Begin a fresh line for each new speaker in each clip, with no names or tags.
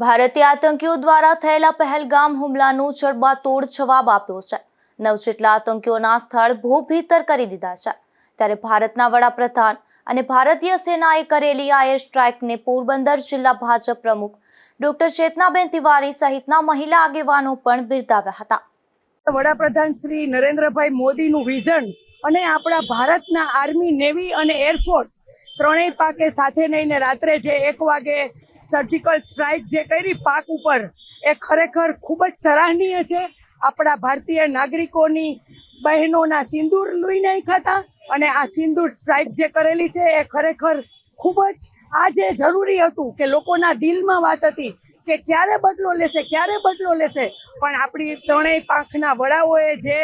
ભારતીય આતંકીઓ દ્વારા થયેલા પહેલગામ હુમલાનો જડબાતોડ જવાબ આપ્યો છે. નવ જેટલા આતંકીઓના સ્થળ ભૂભીતર કરી દીધા છે. ત્યારે ભારતના વડાપ્રધાન અને ભારતીય સેનાએ કરેલી આ એર સ્ટ્રાઇકને પોરબંદર જિલ્લા ભાજપ પ્રમુખ ડોક્ટર ચેતનાબેન તિવારી સહિતના મહિલા આગેવાનો પણ બિરદાવ્યા હતા.
વડાપ્રધાન શ્રી નરેન્દ્રભાઈ મોદીનું વિઝન અને આપણા ભારતના આર્મી, નેવી અને એરફોર્સ ત્રણેય પાકે સાથે લઈને રાત્રે જે એક વાગે સર્જિકલ સ્ટ્રાઇક જે કરી પાક ઉપર, એ ખરેખર ખૂબ જ સરાહનીય છે. આપણા ભારતીય નાગરિકોની બહેનોના સિંદૂર લઈ નહીં ખાતા અને આ સિંદૂર સ્ટ્રાઇક જે કરેલી છે, એ ખરેખર ખૂબ જ આજે જરૂરી હતું કે લોકોના દિલમાં વાત હતી કે ક્યારે બદલો લેશે, ક્યારે બદલો લેશે. પણ આપણી ત્રણેય પાંખના વડાઓએ જે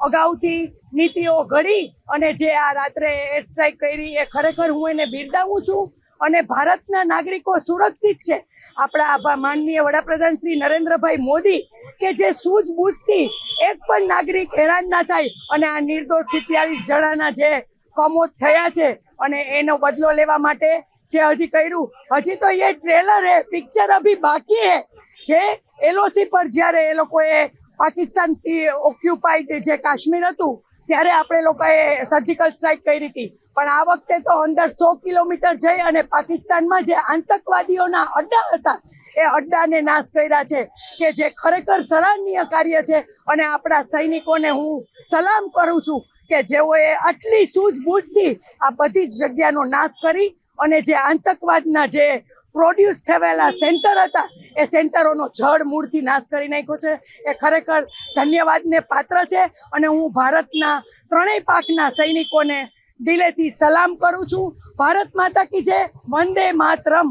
અગાઉથી નીતિઓ ઘડી અને જે આ રાત્રે એર સ્ટ્રાઇક કરી, એ ખરેખર હું એને બિરદાવું છું. અને ભારતના નાગરિકો સુરક્ષિત છે. આપણા આભા માનનીય વડાપ્રધાન શ્રી નરેન્દ્રભાઈ મોદી, કે જે સૂઝબૂછથી એક પણ નાગરિક હેરાન ના થાય અને આ નિર્દોષ સિત્યાવીસ જણાના જે કમોત થયા છે અને એનો બદલો લેવા માટે જે હજી કર્યું, હજી તો એ ટ્રેલર હે પિક્ચર અભી બાકી હે. જે એલઓસી પર જ્યારે એ લોકોએ પાકિસ્તાનથી ઓક્યુપાઈડ જે કાશ્મીર હતું ત્યારે આપણે લોકોએ સર્જિકલ સ્ટ્રાઇક કરી હતી. પણ આ વખતે તો અંદર સો કિલોમીટર જઈ અને પાકિસ્તાનમાં જે આતંકવાદીઓના અડ્ડા હતા, એ અડ્ડાને નાશ કર્યા છે. કે જે ખરેખર સરાહનીય કાર્ય છે અને આપણા સૈનિકોને હું સલામ કરું છું કે જેઓએ આટલી સૂઝબૂછથી આ બધી જ જગ્યાનો નાશ કરી અને જે આતંકવાદના જે પ્રોડ્યુસ થયેલા સેન્ટર હતા. એ સેન્ટરોનો જડ મૂળથી નાશ કરી નાખ્યો છે. એ ખરેખર ધન્યવાદને પાત્ર છે અને હું ભારતના ત્રણેય પાકના સૈનિકોને દિલેથી સલામ કરું છું. ભારત માતા કી જય, વંદે માતરમ.